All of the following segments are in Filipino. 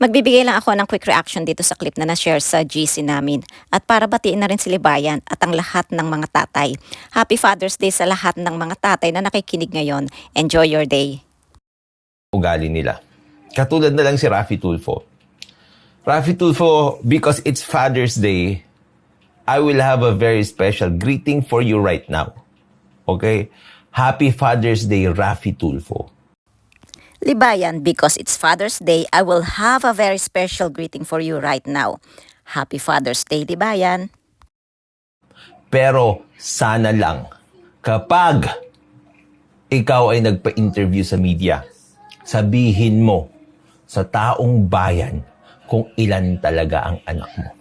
Magbibigay lang ako ng quick reaction dito sa clip na na-share sa GC namin. At para batiin na rin si Libayan at ang lahat ng mga tatay. Happy Father's Day sa lahat ng mga tatay na nakikinig ngayon. Enjoy your day. ugali nila. Katulad na lang si Rafi Tulfo. Rafi Tulfo, because it's Father's Day, I will have a very special greeting for you right now. Okay? Happy Father's Day, Rafi Tulfo. Libayan, because it's Father's Day, I will have a very special greeting for you right now. Happy Father's Day, Libayan. Pero sana lang, kapag ikaw ay nagpa-interview sa media, sabihin mo sa taong bayan kung ilan talaga ang anak mo.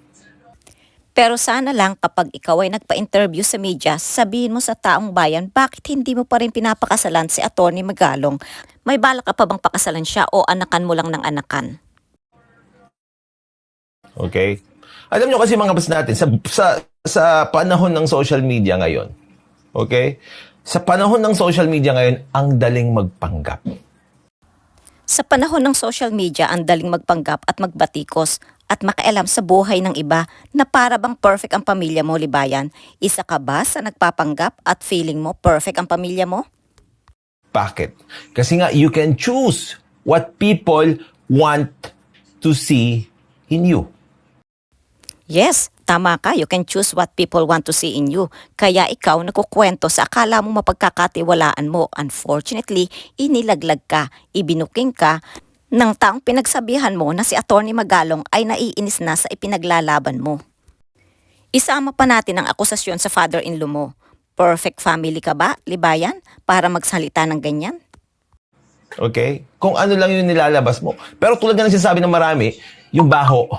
Pero sana lang kapag ikaw ay nagpa-interview sa media, sabihin mo sa taong bayan bakit hindi mo pa rin pinapakasalan si Attorney Magalong. May balak ka pa bang pakasalan siya o anakan mo lang ng anakan? Okay? Alam nyo kasi mga bas natin, sa, sa, sa panahon ng social media ngayon, okay? Sa panahon ng social media ngayon, ang daling magpanggap. Sa panahon ng social media, ang daling magpanggap at magbatikos at makialam sa buhay ng iba na para bang perfect ang pamilya mo, Libayan. Isa ka ba sa nagpapanggap at feeling mo perfect ang pamilya mo? Bakit? Kasi nga, you can choose what people want to see in you. Yes, tama ka. You can choose what people want to see in you. Kaya ikaw nagkukwento sa akala mo mapagkakatiwalaan mo. Unfortunately, inilaglag ka, ibinuking ka, ng taong pinagsabihan mo na si Attorney Magalong ay naiinis na sa ipinaglalaban mo. Isama pa natin ang akusasyon sa father-in-law mo. Perfect family ka ba, Libayan, para magsalita ng ganyan? Okay? Kung ano lang yung nilalabas mo. Pero tulad nga ng sinasabi ng marami, yung baho,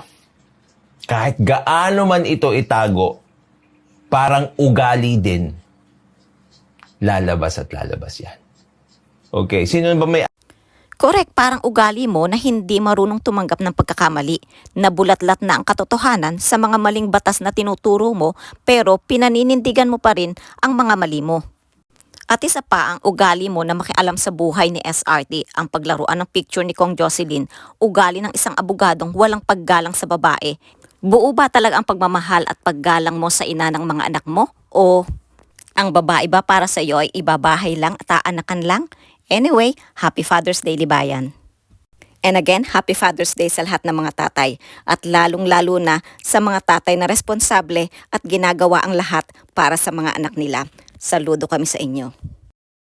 kahit gaano man ito itago, parang ugali din, lalabas at lalabas yan. Okay, sino ba may Correct, parang ugali mo na hindi marunong tumanggap ng pagkakamali. Nabulatlat na ang katotohanan sa mga maling batas na tinuturo mo pero pinaninindigan mo pa rin ang mga mali mo. At isa pa ang ugali mo na makialam sa buhay ni SRT, ang paglaruan ng picture ni Kong Jocelyn, ugali ng isang abogadong walang paggalang sa babae. Buo ba talaga ang pagmamahal at paggalang mo sa ina ng mga anak mo? O ang babae ba para sa iyo ay ibabahay lang at aanakan lang? Anyway, Happy Father's Day, Libayan. And again, Happy Father's Day sa lahat ng mga tatay at lalong-lalo na sa mga tatay na responsable at ginagawa ang lahat para sa mga anak nila. Saludo kami sa inyo.